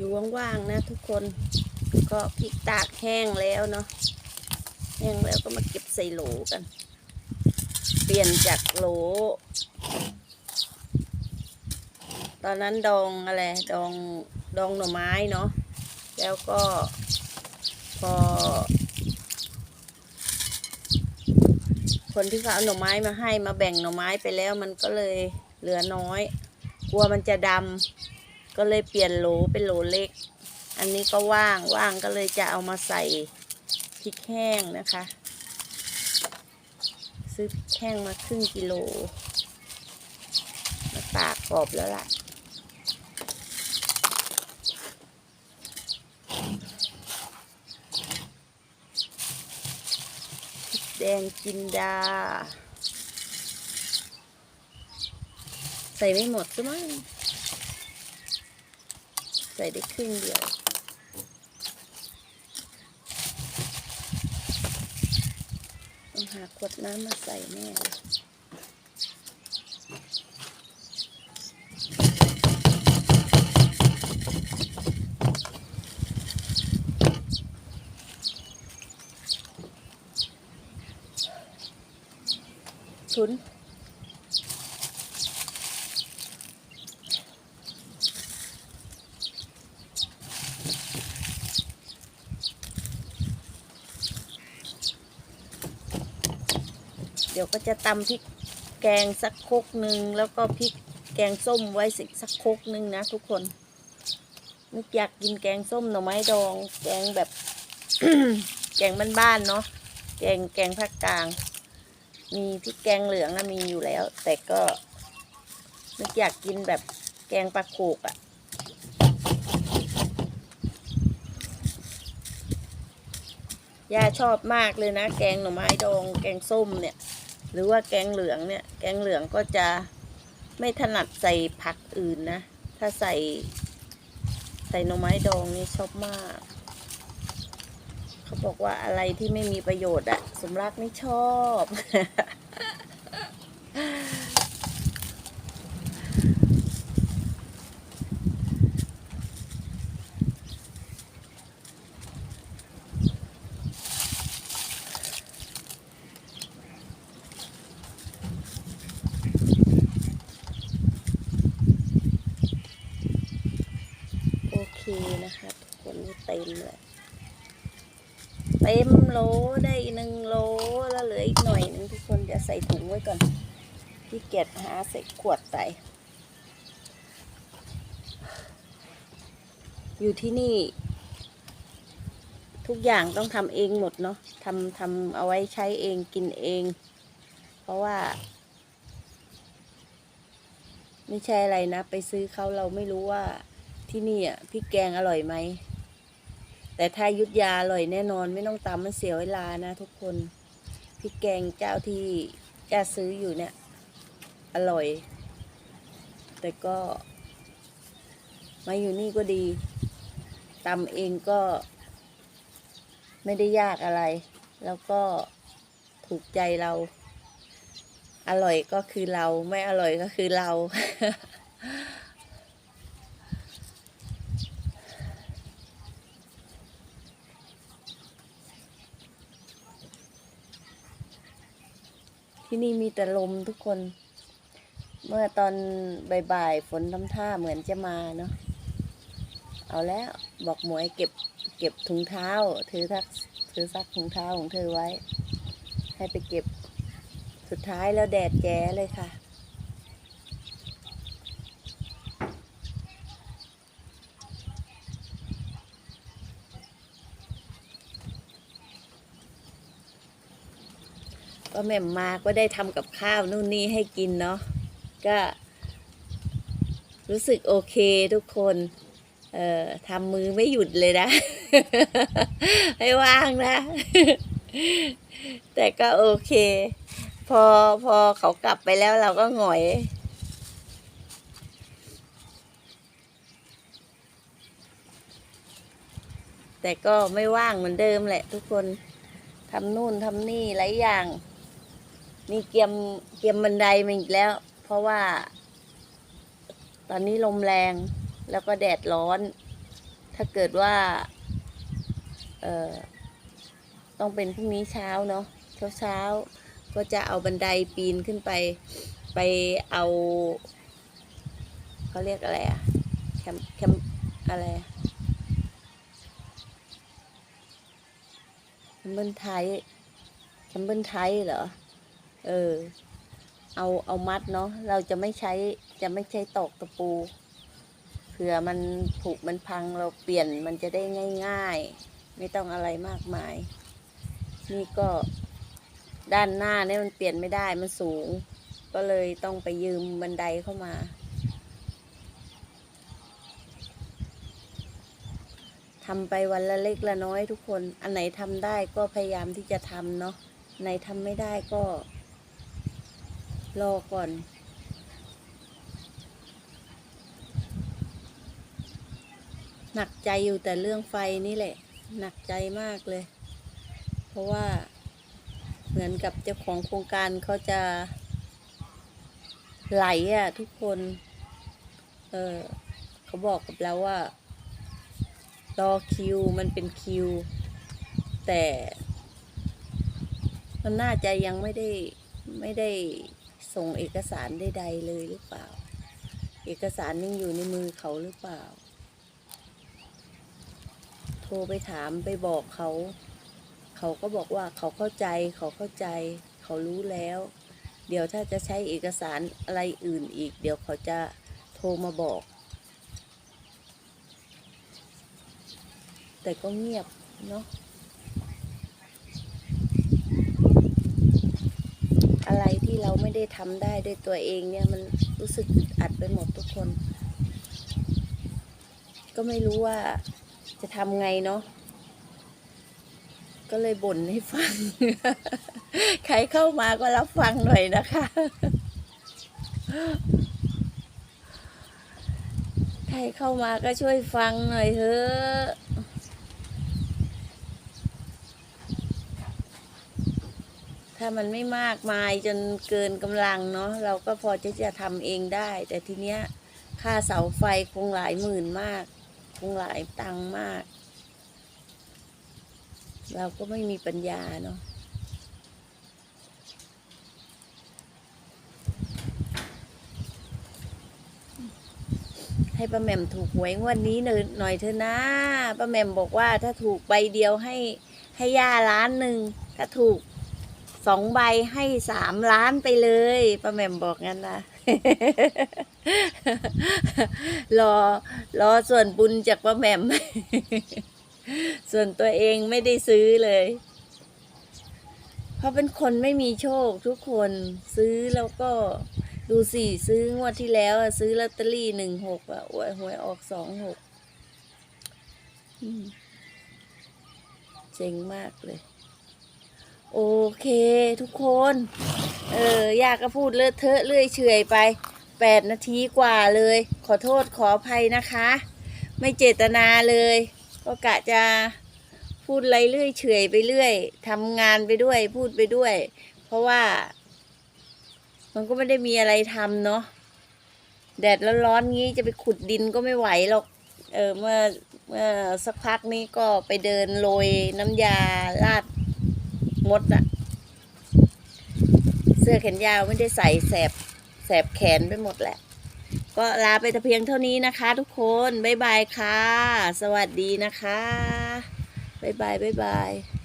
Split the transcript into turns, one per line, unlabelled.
อยู่ว่างๆนะทุกคน ก็พริกตากแห้งแล้วเนาะ แห้งแล้วก็มาเก็บใส่โหลกัน เปลี่ยนจากโหล ตอนนั้นดองอะไร ดอง ดองหน่อไม้เนาะ แล้วก็พอ คนที่เขาเอาหน่อไม้มาให้มาแบ่งหน่อไม้ไปแล้วมันก็เลยเหลือน้อย กลัวมันจะดำ ก็เลยเปลี่ยนโหลเป็นโหลเล็ก อันนี้ก็ว่างว่างก็เลยจะเอามาใส่พริกแห้งนะคะ ซื้อพริกแห้งมาครึ่งกิโล มาตากกรอบแล้วล่ะพริกแดงจินดา ใส่ไม่หมดใช่ไหม ส่ได้ครึ่งเดียว ต้องหาขวดน้ำมาใส่แน่เลยชุน ดี๋ยวก็จะตำพริกแกงสักคกหนึ่งแล้วก็พริกแกงส้มไว้สิสักคกหนึ่งนะทุกคนนึกอยากกินแกงส้มหน่อไม้ดอง แกงแบบ แกงบ้านๆเนาะแกงแกงภาคกลาง มีพริกแกงเหลืองอะมีอยู่แล้ว แต่ก็นึกอยากกินแบบแกงปลาโขกอะย่าชอบมากเลยนะ แกงหน่อไม้ดอง แกงส้มเนี่ย หรือว่าแกงเหลืองเนี่ย แกงเหลืองก็จะไม่ถนัดใส่ผักอื่นนะ ถ้าใส่ใส่หน่อไม้ดองนี่ชอบมาก เขาบอกว่าอะไรที่ไม่มีประโยชน์อะสมรักไม่ชอบ โอเคนะคะทุกคนนี่เต็มเลย เต็มโลได้หนึ่งโลแล้วเหลืออีกหน่อยหนึงทุกคนเดี๋ยวใส่ถุงไว้ก่อนพี่เกียจหาใส่ขวดใส่ อยู่ที่นี่ ทุกอย่างต้องทำเองหมดเนาะทำทำเอาไว้ใช้เองกินเอง เพราะว่า ไม่ใช่อะไรนะ ไปซื้อเขาเราไม่รู้ว่าที่นี่อะพริกแกงอร่อยไหม แต่ถ้ายุทธยาอร่อยแน่นอนไม่ต้องตำมันเสียเวลานะทุกคนพริกแกงเจ้าที่จ้าซื้ออยู่เนี่ย อร่อย แต่ก็ มาอยู่นี่ก็ดีตำเองก็ ไม่ได้ยากอะไร แล้วก็ถูกใจเรา อร่อยก็คือเรา ไม่อร่อยก็คือเรา ที่นี่มีแต่ลมทุกคน เมื่อตอนบ่ายๆฝนทำท่าเหมือนจะมาเนาะเอาแล้วบอกหมวยเก็บเก็บถุงเท้าถือทักถือซักถุงเท้าของเธอไว้ ให้ไปเก็บสุดท้ายแล้วแดดแจ้เลยค่ะ ก็แม่มาก็ได้ทำกับข้าวนู่นนี่ให้กินเนาะก็รู้สึกโอเคทุกคน เอ่อทำมือไม่หยุดเลยนะ ไม่ว่างนะ แต่ก็โอเค พอพอเขากลับไปแล้วเราก็หงอยแต่ก็ไม่ว่างเหมือนเดิมแหละทุกคนทำนู่นทำนี่หลายอย่าง มีเกียมเกียมบันไดมาอีกแล้ว เพราะว่า ตอนนี้ลมแรงแล้วก็แดดร้อน ถ้าเกิดว่า เอ่อ ต้องเป็นพรุ่งนี้เช้าเนาะเช้าเช้าๆก็จะเอาบันไดปีนขึ้นไปไปเอาเขาเรียกอะไรอะแคมแคมอะไรแคมเบิลไทยแคมเบิลไทยเหรอ เออ เอาเอามัดเนาะเราจะไม่ใช้จะไม่ใช้ตอกตะปูเผื่อมันผุมันพังเราเปลี่ยนมันจะได้ง่าย ๆ ไม่ต้องอะไรมากมาย นี่ก็ด้านหน้าเนี่ยมันเปลี่ยนไม่ได้มันสูง ก็เลยต้องไปยืมบันไดเข้ามา ทำไปวันละเล็กละน้อยทุกคน อันไหนทำได้ก็พยายามที่จะทำเนาะไหนทำไม่ได้ก็ รอก่อน หนักใจอยู่แต่เรื่องไฟนี่แหละ หนักใจมากเลย เพราะว่าเหมือนกับเจ้าของโครงการเขาจะไหลอะทุกคน เออเขาบอกกับเราว่า รอคิวมันเป็นคิว แต่มันน่าจะยังไม่ได้ไม่ได้ ส่งเอกสารใดๆเลยหรือเปล่า เอกสารยังอยู่ในมือเขาหรือเปล่า โทรไปถามไปบอกเขา เขาก็บอกว่าเขาเข้าใจ เขาเข้าใจ เขารู้แล้ว เดี๋ยวถ้าจะใช้เอกสารอะไรอื่นอีก เดี๋ยวเขาจะโทรมาบอก แต่ก็เงียบเนาะ อะไรที่เรา ไม่ได้ทำได้ด้วยตัวเองเนี่ยมันรู้สึกอัดไปหมดทุกคน ก็ไม่รู้ว่าจะทำไงเนาะก็เลยบ่นให้ฟัง ใครเข้ามาก็รับฟังหน่อยนะคะ ใครเข้ามาก็ช่วยฟังหน่อยเถอะ ถ้ามันไม่มากมายจนเกินกำลังเนาะเราก็พอจะจะทำเองได้ แต่ทีเนี้ยค่าเสาไฟคงหลายหมื่นมาก คงหลายตังมาก เราก็ไม่มีปัญญาเนาะให้ป้าแหม่มถูกหวยงวันนี้หน่อยหน่อยเถอะนะป้าแหม่มบอกว่าถ้าถูกใบเดียวให้ให้ย่าล้านหนึ่งถ้าถูก สองใบให้สามล้านไปเลยป้าแหม่มบอกงั้นนะ รอรอส่วนบุญจากป้าแหม่ม ส่วนตัวเองไม่ได้ซื้อเลย เพราะเป็นคนไม่มีโชคทุกคนซื้อแล้วก็ดูสิซื้องวดที่แล้วซื้อลอตเตอรี่หนึ่งหกอะโอ้ยหวยออกสองหกเจ๋งมากเลย โอเคทุกคน เออยากก็พูดเลอะเทอะเลื่อยเฉยไปแปดนาทีกว่าเลย ขอโทษขออภัยนะคะ ไม่เจตนาเลย ก็กะจะพูดไรเรื่อยเฉยไปเรื่อยทำงานไปด้วยพูดไปด้วย เพราะว่า มันก็ไม่ได้มีอะไรทำเนาะแดดร้อนๆงี้จะไปขุดดินก็ไม่ไหวหรอกเออเมื่อเมื่อสักพักนี้ก็ไปเดินโรยน้ำยาลาด มดอะเสื้อแขนยาวไม่ได้ใส่แสบแสบแขนไปหมดแหละ ก็ลาไปแต่เพียงเท่านี้นะคะ ทุกคน บ๊ายบายค่ะ สวัสดีนะคะ บ๊ายบาย บ๊ายบาย